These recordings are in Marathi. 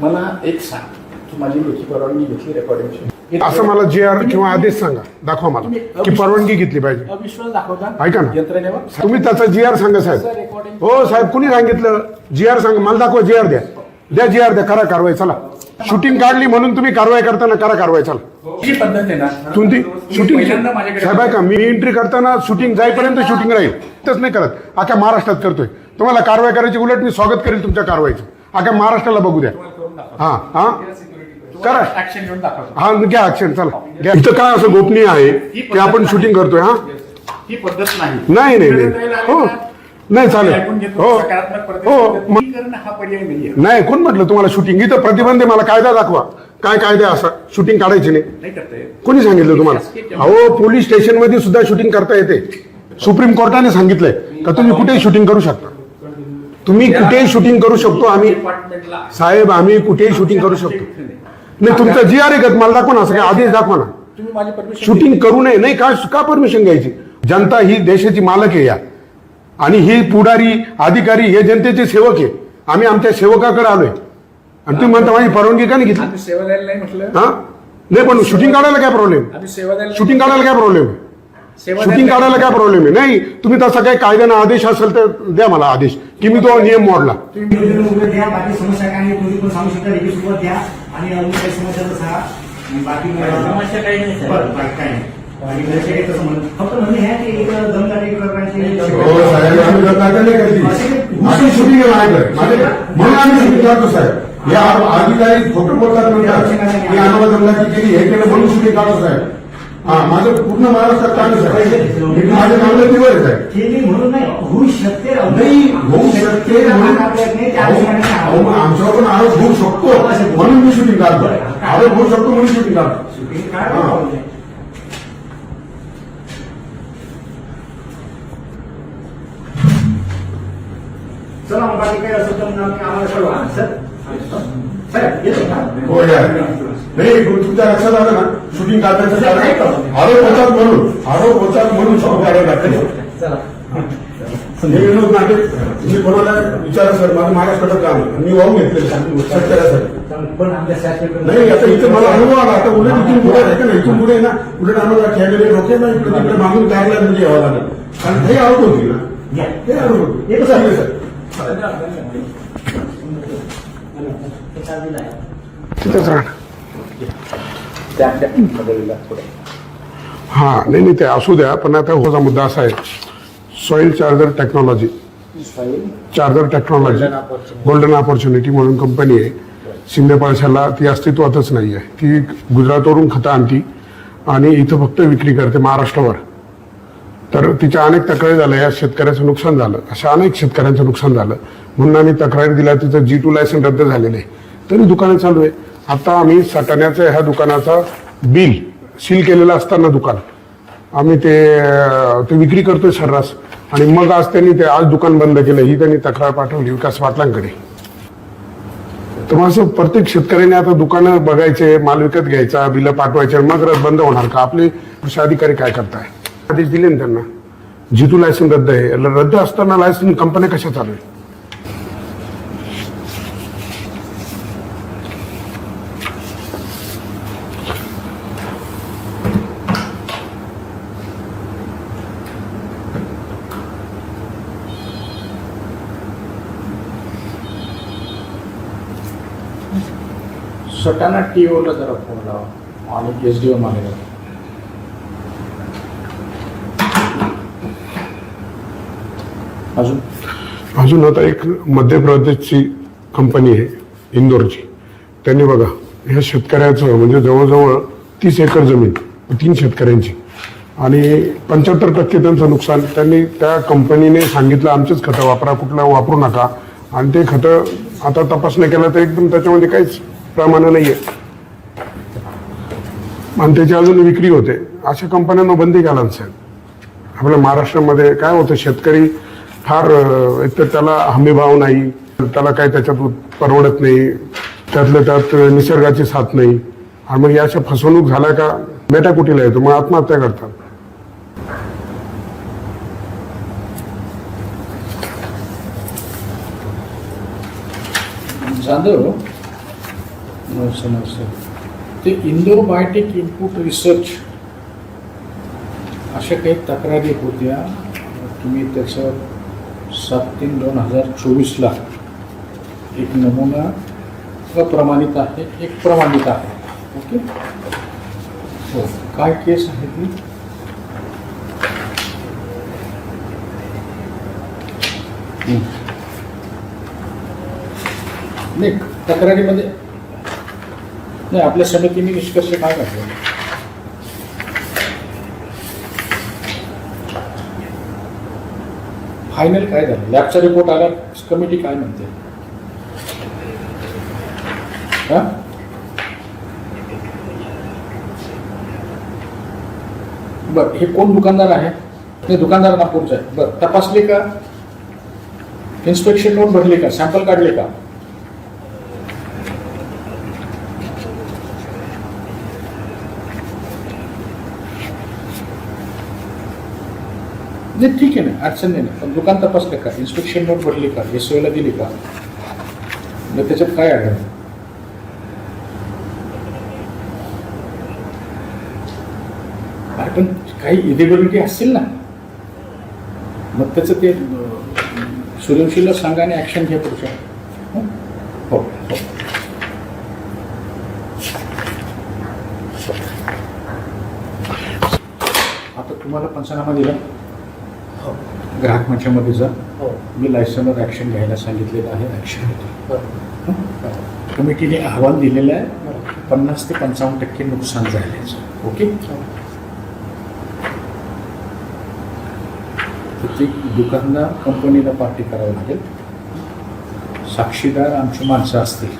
मला एक सांग. तू माझी लेखी परवानगी घेतली रेकॉर्डिंगची असं मला जी आर किंवा आदेश सांगा. दाखवा मला. की परवानगी घेतली पाहिजे. अविश्वास दाखवता? ऐका ना. यंत्रणेवर? तुम्ही त्याचा जी आर सांगा साहेब. हो साहेब कुणी सांगितलं? जी आर सांगा. मला दाखवा जी आर द्या. द्या जी आर द्या. करा कारवाई. चला. शूटिंग काढली म्हणून तुम्ही कारवाई करताना करा कारवाई. चला. पद्धत आहे ना? तुमची शूटिंग साहेब आहे का मी एंट्री करताना शूटिंग जाईपर्यंत शूटिंग राहील. तेच नाही करत. अख्या महाराष्ट्रात करतोय. तुम्हाला कारवाई करायची उलट मी स्वागत करेल तुमच्या कारवाईचं. अख्या महाराष्ट्राला बघू द्या. हा हा? करा. हा घ्या ऍक्शन चला. घ्या. इथं काय असं गोपनीय आहे की आपण शूटिंग करतोय हा? ही पद्धत नाही. नाही नाही हो. नाही चालेल. हो. हो. मग- हा पर्याय नाहीये. नाही कोण म्हटलं तुम्हाला शूटिंग इथं प्रतिबंध आहे मला कायदा दाखवा. काय कायदा असा? शूटिंग काढायची नाही. नाही करता येत कोणी सांगितलं तुम्हाला? अहो पोलीस स्टेशनमध्ये सुद्धा शूटिंग करता येते. सुप्रीम कोर्टाने सांगितलंय का तुम्ही कुठेही शूटिंग करू शकता. तुम्ही कुठेही शूटिंग करू शकतो आम्ही साहेब आम्ही कुठेही शूटिंग करू शकतो. नाही तुमचा जी आर आहे मला दाखवा ना काय आदेश दाखवा ना. शूटिंग करू नये. नाही का का परमिशन घ्यायची? जनता ही देशाची मालक आहे या. आणि ही पुढारी अधिकारी हे जनतेचे सेवक आहे. आम्ही आमच्या सेवकाकडे आलोय. आणि तुम्ही म्हणता माझी परवानगी का नाही घेतली सेवा द्यायला नाही म्हटलं. हा? नाही पण शूटिंग काढायला काय प्रॉब्लेम शूटिंग काढायला काय प्रॉब्लेम शूटिंग काढायला काय प्रॉब्लेम आहे? नाही तुम्ही तसा काही कायद्यानं आदेश असेल तर द्या मला आदेश. की मी तो नियम मोडला. हे अधिकारी खोटं बोलतात म्हणतात की आम्हाला दंडाची केली हे केलं म्हणून शूटिंग काढतो साहेब. हा माझं पूर्ण महाराष्ट्रात माझ्या चांगलं आहे. साहेब हे मी म्हणून नाही होऊ शकते नाही होऊ शकते म्हणून अहो, मग आमच्यावर पण आरोप होऊ शकतो. म्हणून मी शूटिंग काढतो आरोप होऊ शकतो म्हणून शूटिंग काढतो हा. चला मग बाकी काही असेल तर मग आम्हाला कळवा सर. सर येतो का? हो या. नाही तुमच्या लक्षात आलं ना शूटिंग काढण्याचं कारण आरोप होतात म्हणून आरोप होतात म्हणून काढायला लागते चला हे विनोद नाटे तुम्ही कोणाला विचारा सर माझं महाराष्ट्रात काम आहे. मी वाहून घेतले आमच्या शासकीय नाही आता इथं मला अनुभव आला आता उलट इथून पुढे आहे का नाही इथून पुढे ना उलट आम्हाला खेळलेले लोक ना इकडे तिकडे मागून कारला म्हणजे यावं लागेल कारण हे आरोप होती ना या. हे आरोप होती सर सर तिथंच राहणार त्या थोडं. हा नाही नाही ते असू द्या पण आता होचा मुद्दा असा आहे. Soil charger technology charger technology. Golden opportunity म्हणून कंपनी आहे. शिंदे पळशाला ती अस्तित्वातच नाही आहे. ती गुजरातवरून खतं आणती आणि इथं फक्त विक्री करते महाराष्ट्रावर. तर तिच्या अनेक तक्रारी झाल्या या शेतकऱ्याचं नुकसान झालं. अशा अनेक शेतकऱ्यांचं नुकसान झालं. म्हणून आम्ही तक्रारी दिल्या तिचं जी टू लायसन रद्द झालेलं आहे. तरी दुकानं चालू आहे. आता आम्ही सटाण्याचं ह्या दुकानाचा बिल सील केलेलं असताना दुकान. आम्ही ते ते विक्री करतोय सर्रास. आणि मग आज त्यांनी ते आज दुकान बंद केलं ही त्यांनी तक्रार पाठवली विकास पाटलांकडे. तर मग असं प्रत्येक शेतकऱ्याने आता दुकानं बघायचे माल विकत घ्यायचा बिलं पाठवायचे मग रद्द बंद होणार का? आपले कृषी अधिकारी काय करताय? आदेश दिले ना त्यांना. जितू लायसन रद्द आहे. रद्द असताना लायसन कंपन्या कशा चालू आहे टी ओला जरा फोन लावा. आणि एस डी ओ मागे अजून? अजून आता एक मध्य प्रदेशची कंपनी आहे इंदोरची. त्यांनी बघा ह्या शेतकऱ्याचं म्हणजे जवळजवळ तीस एकर जमीन तीन शेतकऱ्यांची. आणि पंच्याहत्तर टक्के त्यांचं नुकसान त्यांनी त्या कंपनीने सांगितलं आमचेच खतं वापरा कुठलं वापरू नका. आणि ते खतं आता तपासणी केलं तर एकदम त्याच्यामध्ये काहीच प्रमाणात नाही आहे आणि त्याची अजून विक्री होते. अशा कंपन्यांना बंदी घाला साहेब. आपल्या महाराष्ट्रामध्ये काय होतं शेतकरी फार एकतर एक तर त्याला हमीभाव नाही त्याला काय त्याच्यात परवडत नाही त्यातल्या त्यात निसर्गाची साथ नाही. आणि मग या अशा फसवणूक झाल्या का? मेटाकुटीला येतो? मग आत्महत्या करतात. जाधव नऊशे नऊशे ते इंदोर इनपुट रिसर्च अशा काही तक्रारी होत्या. तुम्ही त्याचं सात तीन दोन हजार चोवीसला एक नमुना अप्रमाणित आहे एक प्रमाणित आहे. ओके? हो काय केस आहे ती? नाही तक्रारीमध्ये नाही आपल्या समितीने निष्कर्ष काय काढले. फायनल काय झालं? लॅबचा रिपोर्ट आला कमिटी काय म्हणते? हा? बर हे कोण दुकानदार आहे? ते दुकानदार नागपूरचं आहे. बरं तपासले का? इन्स्पेक्शन नोट भरली का? सॅम्पल काढले का? नाही ठीक आहे ना अडचण नाही ना. पण दुकान तपासलं का? इन्स्पेक्शन नोट भरली का? एस ओला दिली का? मग त्याच्यात काय आढळलं अरे पण काही इलिबिलिटी असतील ना. मग त्याचं ते अं, सूर्यवंशीला सांगा आणि ॲक्शन घ्या पुढच्या. हो हो. आता तुम्हाला पंचनामा दिला. ग्राहक मंचामध्ये जा. हो. मी लायसनवर ॲक्शन घ्यायला सांगितलेलं आहे ॲक्शन बरं कमिटीने अहवाल दिलेला आहे. पन्नास ते पंचावन्न टक्के नुकसान झाल्याचं ओके? ते दुकानदार कंपनीला पार्टी करावं लागेल. साक्षीदार आमची माणसं असतील.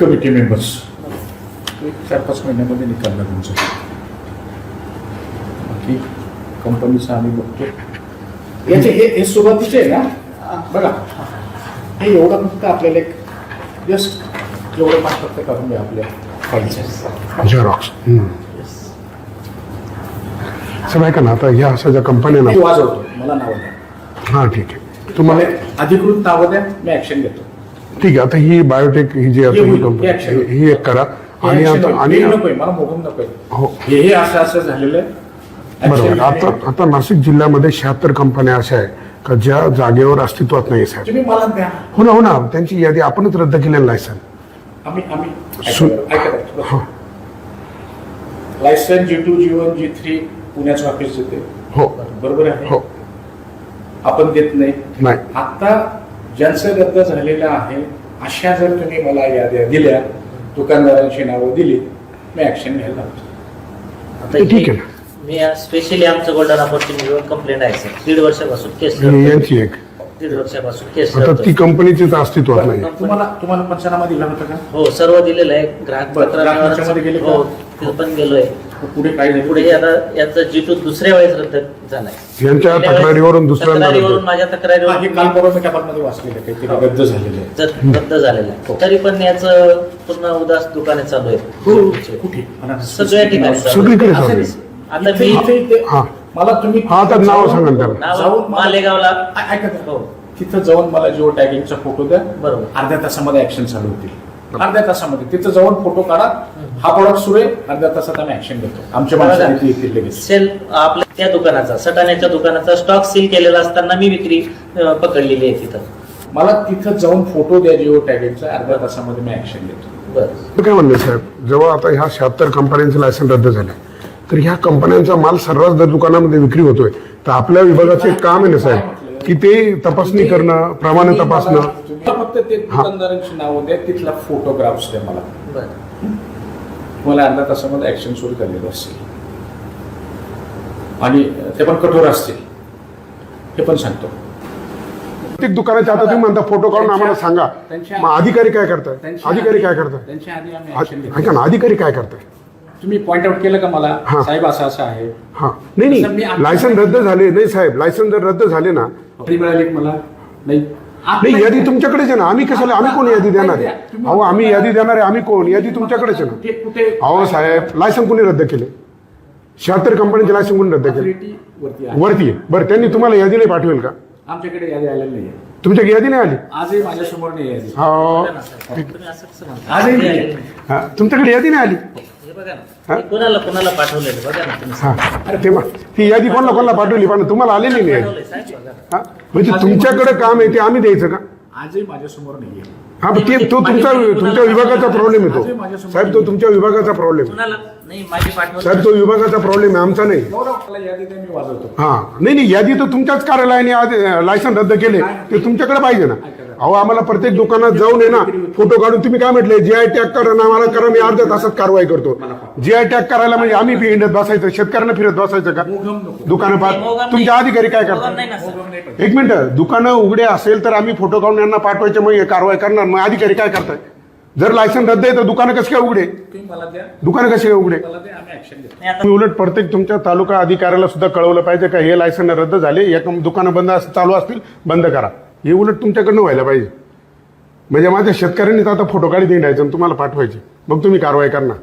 कमिटी मेंबर्स एक चार पाच महिन्यामध्ये निकाल लागून जाईल. बाकी कंपनीचं आम्ही बघतो याचे हे हे। सुरुवातीचे आहे ना बघा हे एवढं फक्त आपल्याला एक जस्ट एवढं पाच फक्त करून द्या आपल्या साहेब ऐका ना आता ह्या अशा ज्या कंपन्या ना। वाजवतो मला नावं द्या हां। ठीक आहे तुम्हाला अधिकृत नावं द्या मी ऍक्शन घेतो। ठीक आहे आता ही बायोटेक ही जी आता हे। कंपनी हे एक करा। आणि आता. आणि नकोय मला मोहून नकोय हो। हे हे असं असं झालेलं आहे। बरोबर. आता. आता नाशिक जिल्ह्यामध्ये शहात्तर कंपन्या अशा आहे का ज्या जागेवर अस्तित्वात नाही साहेब? तुम्ही मला द्या. हो ना हो ना. त्यांची यादी आपणच रद्द केलेलं साहेब. आम्ही आम्ही सु- हो. Licence G two G one G three पुण्याचं ऑफिस देते. हो. बरोबर आहे? हो. आपण देत नाही. नाही. आता ज्यांचं रद्द झालेलं आहे अशा जर तुम्ही मला याद्या दिल्या दुकानदारांची नावं दिली मी ऍक्शन घ्यायला ते ठीक आहे ना. मी स्पेशली आमचं गोल्डन ऑपॉर्च्युनिटीवर कंप्लेंट आहे सर दीड वर्षापासून केस ही यांची एक. दीड वर्षापासून केस आता ती कंपनीचीच अस्तित्वात नाही. तुम्हाला तुम्हाला पंचनामा दिला होता का? हो सर्व दिलेलं आहे. ग्राहक बरं, पत्र ग्राहक मंचामध्ये गेले का? हो पण गेलोय. मग पुढे काय झालं? पुढे आता याचा दुसऱ्या वेळेस रद्द झालाय. यांच्या वेळेस तक्रारीवरून दुसऱ्यांदा रद्द. तक्रारीवरून माझ्या हा, हे तक्रारीवरून काल परवा मी टपालमध्ये वाचलेलं आहे, काहीतरी रद्द झालेलं आहे. जर रद्द झालेला हो. आहे. तरी पण याचं पूर्ण उदास दुकाने चालू हो, आहे कुठे? मला सगळ्या ठिकाणी चालू. सगळीकडे चालू. आहे. आता इथे- मी इथे- इथे- हा. मला तुम्ही हा, तर नाव जाऊन- सांगा त्याला. नाव जाऊन मला- मालेगावला. ऐ- ऐका. हो. तिथं जाऊन मला जिओ टॅगिंगचा फोटो द्या. बरोबर. अर्ध्या तासामध्ये ऍक्शन चालू होतील. अर्ध्या तासामध्ये. तिथं जाऊन फोटो काढा. हा प्रॉडक्ट सुरू आहे. अर्ध्या तासात आम्ही ऍक्शन घेतो. आमच्या माणसाने ते येतील लगेच. सेल आपल्या त्या दुकानाचा सटाण्याच्या दुकानाचा स्टॉक सील केलेला असताना मी विक्री अं, पकडलेली आहे तिथं. मला तिथं जाऊन फोटो द्या जिओ टॅगिंगचा. अर्ध्या तासामध्ये मी ऍक्शन घेतो. बरं. मी काय म्हणलं साहेब जेव्हा आता ह्या शहात्तर कंपन्यांचे लायसन रद्द झाले तर ह्या कंपन्यांचा माल सर्रास दर दुकानामध्ये विक्री होतोय. तर आपल्या विभागाचे एक काम आहे ना साहेब की ते तपासणी करणं प्रमाणे तपासणं. मला- फक्त ते दुकानदारांची नावं द्या तिथला फोटोग्राफ्स द्या मला. बरं. तुम्हाला अर्ध्या तासामध्ये ऍक्शन सुरू झालेलं असेल. आणि ते पण कठोर असतील. हे पण सांगतो. प्रत्येक दुकानाच्या आता तुम्ही म्हणता फोटो काढून आम्हाला सांगा. मग अधिकारी काय करताय त्यांच्या अधिकारी काय करताय घेतो. ऐका ना अधिकारी काय करताय तुम्ही पॉइंट आउट केलं का मला? हा. साहेब असं असं आहे. हा. नाही मी नाही आता- लायसन रद्द झाले. नाही साहेब. लायसन जर रद्द झाले ना. तरी मिळाली का मला? नाही. नाही यादी तुमच्याकडेच आहे ना. आम्ही कशाला आम्ही कोण यादी देणार? आहे अहो आम्ही यादी देणार आहे. आम्ही कोण? यादी तुमच्याकडेच आहे ना. कुठे कुठे अहो साहेब लायसन कोणी रद्द केले? शहात्तर कंपनीचे लायसन कोणी रद्द केले? Authority वरती आहे. वरती आहे. बरं त्यांनी तुम्हाला यादी नाही पाठवेल का? आमच्याकडे यादी आलेली नाहीये तुमच्या यादी नाही आली? आजही माझ्यासमोर नाही आहे हा तुम्ही असं कसं म्हणता? आजही हे नाही. हा, तुमच्याकडे यादी नाही आली? कोणाला कोणाला पाठवलेलं बघा ना तुम्ही. हा. ते मग ती यादी कोणाला कोणाला पाठवली? पण तुम्हाला आलेली नाही. हा? म्हणजे तुमच्याकडे काम आहे ते आम्ही द्यायचं का? आजही माझ्यासमोर नाही हा पण ते तो तुमचा तुमच्या विभागाचा प्रॉब्लेम येतो साहेब तो तुमच्या विभागाचा प्रॉब्लेम कुणाला नाही माझी पाठवलं साहेब तो विभागाचा प्रॉब्लेम आहे आमचा नाही. हा. नाही नाही यादी तर तुमच्याच कार्यालयाने आज लायसन रद्द केले. ते तुमच्याकडे पाहिजे ना. अहो आम्हाला प्रत्येक दुकानात जाऊन आहे ना फोटो काढून तुम्ही काय म्हटले? जी आय टॅग करा ना आम्हाला करा मी अर्ध्या तासात कारवाई करतो. जी आय टॅग करायला म्हणजे आम्ही हिंडत बसायचं शेतकऱ्यांना फिरत बसायचं का? दुकानं पाहत मोगम तुमचे नाही. अधिकारी काय करतात. एक मिनिट दुकानं उघडे असेल तर आम्ही फोटो काढून यांना पाठवायचे मग हे कारवाई करणार. मग अधिकारी काय करताय जर लायसन रद्द आहे तर दुकानं कसे काय उघडे? दुकानं कसे काय उघडे? तुम्ही उलट प्रत्येक तुमच्या तालुका अधिकाऱ्याला सुद्धा कळवलं पाहिजे का हे लायसन रद्द झाले एक दुकानं बंद अस- चालू असतील बंद करा. हे उलट तुमच्याकडनं व्हायला पाहिजे. म्हणजे माझ्या शेतकऱ्यांनी तर आता फोटो काढी हिंडायचं आणि तुम्हाला पाठवायचे. मग तुम्ही कारवाई करणार.